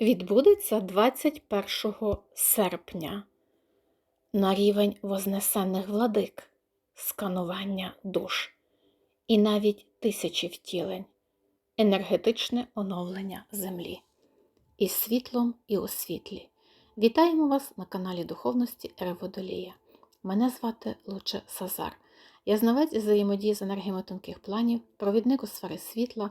відбудеться 21 серпня на рівень вознесених владик, сканування душ і навіть тисячі втілень, енергетичне оновлення Землі. Із світлом і у світлі. Вітаємо вас на каналі Духовності Реводолія. Мене звати Луче Сазар. Я знавець взаємодії з енергіями тонких планів, провідник у сфери світла,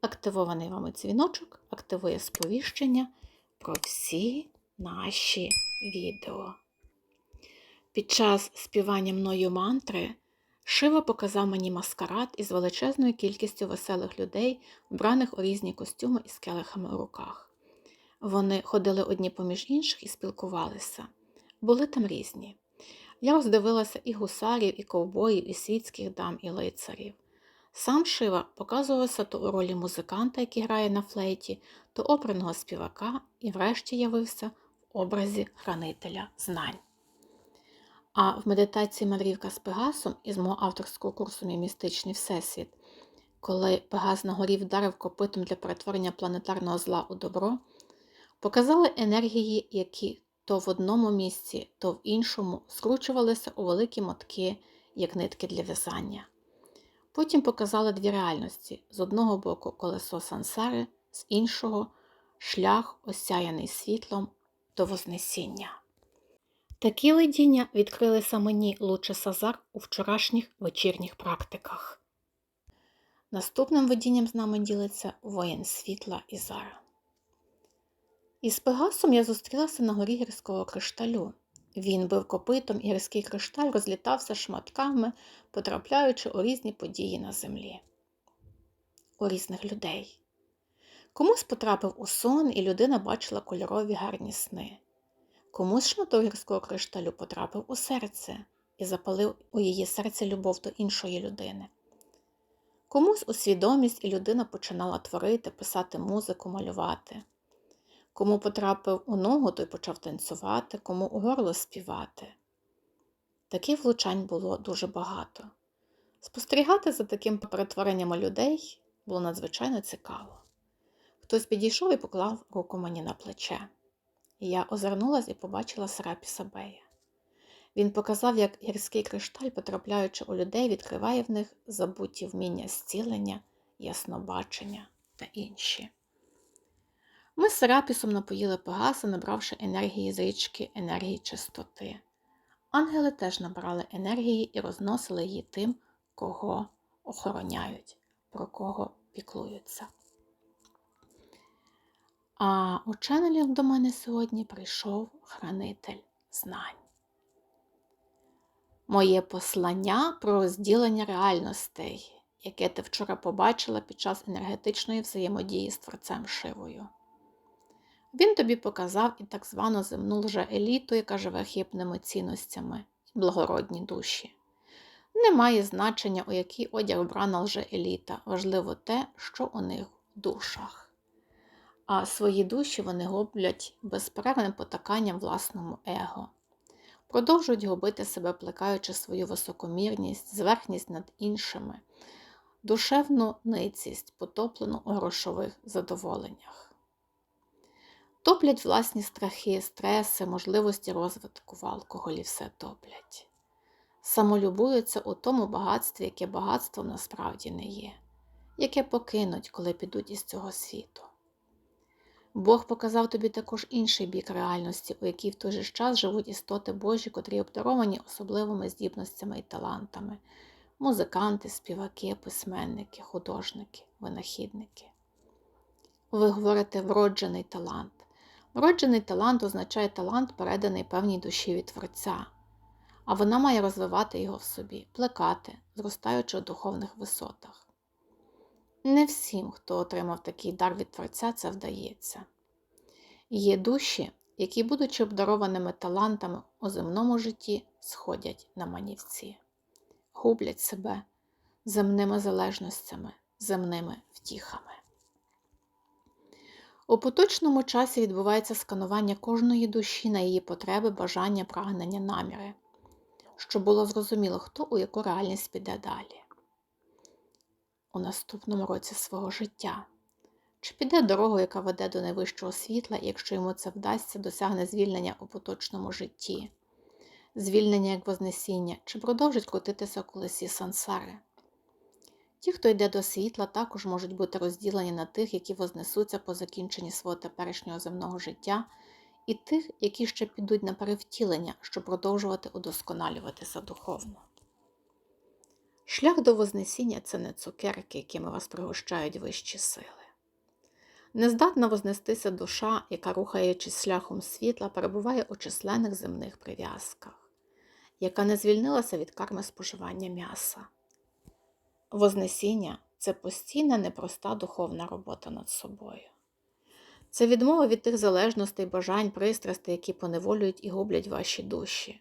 Активований вами дзвіночок активує сповіщення про всі наші відео. Під час співання мною мантри Шива показав мені маскарад із величезною кількістю веселих людей, вбраних у різні костюми із келихами у руках. Вони ходили одні поміж інших і спілкувалися. Були там різні. Я роздивилася і гусарів, і ковбоїв, і світських дам, і лицарів. Сам Шива показувався то у ролі музиканта, який грає на флейті, то оперного співака і врешті явився в образі хранителя знань. А в медитації Мандрівка з Пегасом із мого авторського курсу Мій містичний всесвіт, коли Пегас на горі вдарив копитом для перетворення планетарного зла у добро, показали енергії, які то в одному місці, то в іншому скручувалися у великі мотки, як нитки для в'язання. Потім показали дві реальності: з одного боку колесо сансари, з іншого шлях, осяяний світлом до Вознесіння. Такі видіння відкрилися мені Луче Сазар у вчорашніх вечірніх практиках. Наступним видінням з нами ділиться воїн світла Ізара. Із Пегасом я зустрілася на горі гірського кришталю. Він бив копитом і гірський кришталь розлітався шматками, потрапляючи у різні події на землі, у різних людей. Комусь потрапив у сон, і людина бачила кольорові гарні сни. Комусь шматок гірського кришталю потрапив у серце і запалив у її серце любов до іншої людини. Комусь у свідомість і людина починала творити, писати музику, малювати. Кому потрапив у ногу, той почав танцювати, кому у горло співати. Таких влучань було дуже багато. Спостерігати за таким перетворенням людей було надзвичайно цікаво. Хтось підійшов і поклав руку мені на плече. Я озирнулась і побачила Серапіса Бея. Він показав, як гірський кришталь, потрапляючи у людей, відкриває в них забуті вміння зцілення, яснобачення та інші. Ми з Серапісом напоїли Пегаса, набравши енергії з річки, енергії чистоти. Ангели теж набрали енергії і розносили її тим, кого охороняють, про кого піклуються. А у ченелів до мене сьогодні прийшов хранитель знань. Моє послання про розділення реальностей, яке ти вчора побачила під час енергетичної взаємодії з творцем Шивою. Він тобі показав і так звану земну лже-еліту, яка живе хибними цінностями і благородні душі. Немає значення, у який одяг вбрана лже-еліта, важливо те, що у них в душах. А свої душі вони гублять безперервним потаканням власному его. Продовжують губити себе, плекаючи свою високомірність, зверхність над іншими, душевну ницість, потоплену у грошових задоволеннях топлять власні страхи, стреси, можливості розвитку в алкоголі все топлять. Самолюбуються у тому багатстві, яке багатство насправді не є, яке покинуть, коли підуть із цього світу. Бог показав тобі також інший бік реальності, у якій в той же час живуть істоти Божі, котрі обдаровані особливими здібностями і талантами музиканти, співаки, письменники, художники, винахідники. Ви говорите вроджений талант. Вроджений талант означає талант, переданий певній душі від Творця, а вона має розвивати його в собі, плекати, зростаючи у духовних висотах. Не всім, хто отримав такий дар від Творця, це вдається. Є душі, які, будучи обдарованими талантами у земному житті, сходять на манівці, гублять себе земними залежностями, земними втіхами. У поточному часі відбувається сканування кожної душі на її потреби, бажання, прагнення, наміри, щоб було зрозуміло, хто у яку реальність піде далі у наступному році свого життя. Чи піде дорогу, яка веде до найвищого світла, і якщо йому це вдасться, досягне звільнення у поточному житті, звільнення як вознесіння, чи продовжить крутитися в колесі сансари? Ті, хто йде до світла, також можуть бути розділені на тих, які вознесуться по закінченні свого теперішнього земного життя, і тих, які ще підуть на перевтілення, щоб продовжувати удосконалюватися духовно. Шлях до Вознесіння це не цукерки, якими вас пригощають вищі сили. Нездатна вознестися душа, яка, рухаючись шляхом світла, перебуває у численних земних прив'язках, яка не звільнилася від карми споживання м'яса. Вознесіння це постійна непроста духовна робота над собою. Це відмова від тих залежностей, бажань, пристрастей, які поневолюють і гублять ваші душі.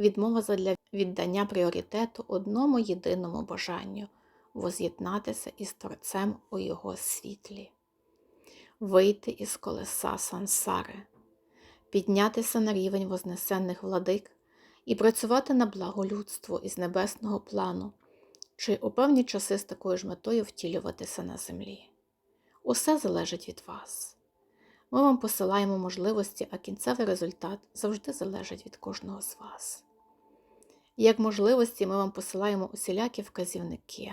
Відмова задля віддання пріоритету одному єдиному бажанню воз'єднатися із Творцем у Його світлі, вийти із колеса сансари, піднятися на рівень вознесенних владик і працювати на благо людству із небесного плану, чи у певні часи з такою ж метою втілюватися на землі. Усе залежить від вас. Ми вам посилаємо можливості, а кінцевий результат завжди залежить від кожного з вас. Як можливості ми вам посилаємо усілякі вказівники.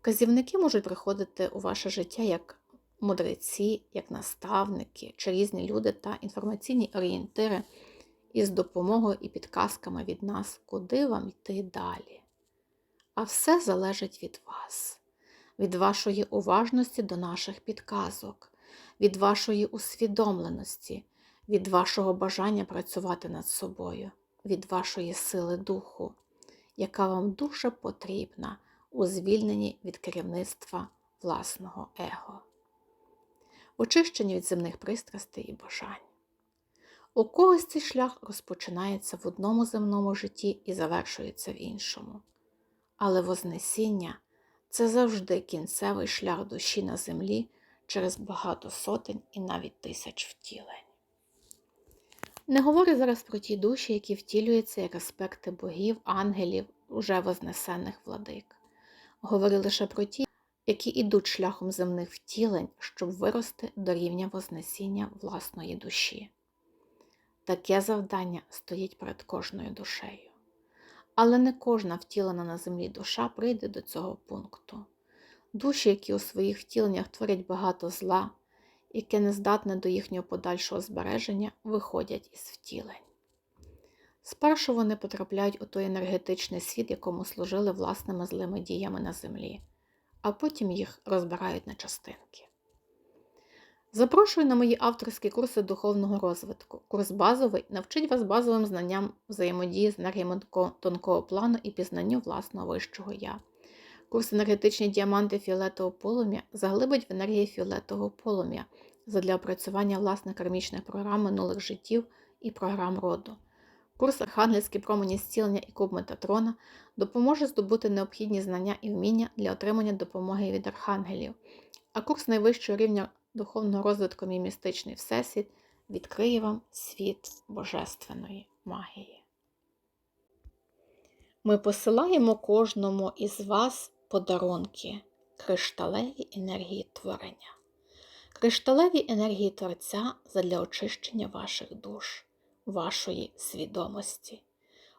Вказівники можуть приходити у ваше життя як мудреці, як наставники чи різні люди та інформаційні орієнтири із допомогою і підказками від нас, куди вам йти далі. А все залежить від вас, від вашої уважності до наших підказок, від вашої усвідомленості, від вашого бажання працювати над собою від вашої сили духу, яка вам дуже потрібна у звільненні від керівництва власного его, очищенні від земних пристрастей і бажань. У когось цей шлях розпочинається в одному земному житті і завершується в іншому. Але Вознесіння це завжди кінцевий шлях душі на землі через багато сотень і навіть тисяч втілень. Не говорю зараз про ті душі, які втілюються як аспекти богів, ангелів, уже вознесених владик. Говорю лише про ті, які ідуть шляхом земних втілень, щоб вирости до рівня Вознесіння власної душі. Таке завдання стоїть перед кожною душею. Але не кожна втілена на землі душа прийде до цього пункту. Душі, які у своїх втіленнях творять багато зла, яке не здатне до їхнього подальшого збереження, виходять із втілень. Спершу вони потрапляють у той енергетичний світ, якому служили власними злими діями на землі, а потім їх розбирають на частинки. Запрошую на мої авторські курси духовного розвитку. Курс базовий навчить вас базовим знанням взаємодії з енергіями тонкого плану і пізнанню власного вищого я. Курс енергетичні діаманти фіолетового полум'я заглибить в енергії фіолетового полум'я задля опрацювання власних кармічних програм минулих життів і програм роду. Курс Архангельські промені зцілення і куб Метатрона допоможе здобути необхідні знання і вміння для отримання допомоги від архангелів, а курс найвищого рівня духовного розвитку «Мій містичний всесвіт відкриє вам світ божественної магії. Ми посилаємо кожному із вас подарунки кришталеві енергії творення, кришталеві енергії Творця задля очищення ваших душ, вашої свідомості.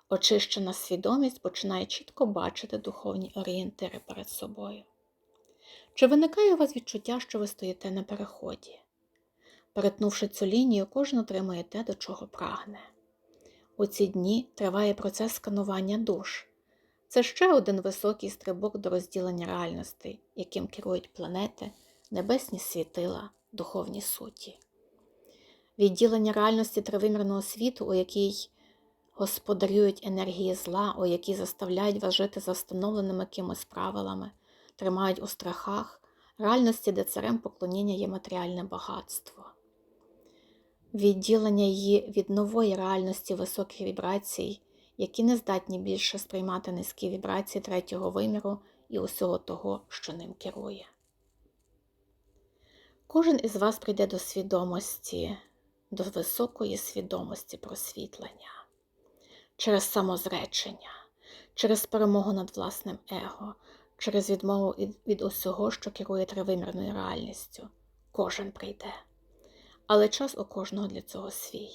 Очищена свідомість починає чітко бачити духовні орієнтири перед собою. Чи виникає у вас відчуття, що ви стоїте на переході? Перетнувши цю лінію, кожен отримує те, до чого прагне. У ці дні триває процес сканування душ. Це ще один високий стрибок до розділення реальностей, яким керують планети, небесні світила, духовні суті. Відділення реальності тривимірного світу, у якій господарюють енергії зла, у якій заставляють вас жити за встановленими кимось правилами, тримають у страхах, реальності, де царем поклоніння є матеріальне багатство. відділення її від нової реальності високих вібрацій, які не здатні більше сприймати низькі вібрації третього виміру і усього того, що ним керує. Кожен із вас прийде до свідомості, до високої свідомості просвітлення через самозречення, через перемогу над власним его, через відмову від, усього, що керує тривимірною реальністю. Кожен прийде. Але час у кожного для цього свій.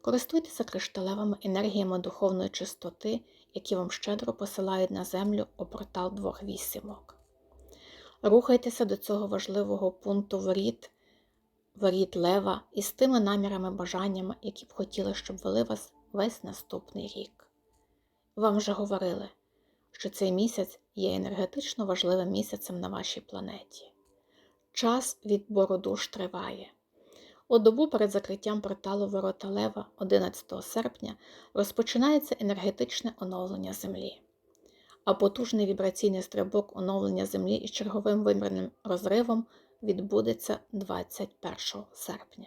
Користуйтеся кришталевими енергіями духовної чистоти, які вам щедро посилають на землю у портал двох вісімок. Рухайтеся до цього важливого пункту воріт, воріт лева із тими намірами, бажаннями, які б хотіли, щоб вели вас весь наступний рік. Вам вже говорили, що цей місяць є енергетично важливим місяцем на вашій планеті. Час відбору душ триває. У добу перед закриттям порталу Ворота Лева 11 серпня розпочинається енергетичне оновлення Землі, а потужний вібраційний стрибок оновлення Землі із черговим вимірним розривом відбудеться 21 серпня.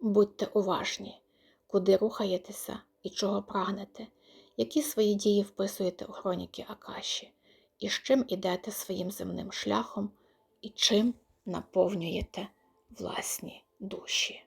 Будьте уважні, куди рухаєтеся і чого прагнете, які свої дії вписуєте у хроніки Акаші, і з чим ідете своїм земним шляхом, і чим наповнюєте власні душі.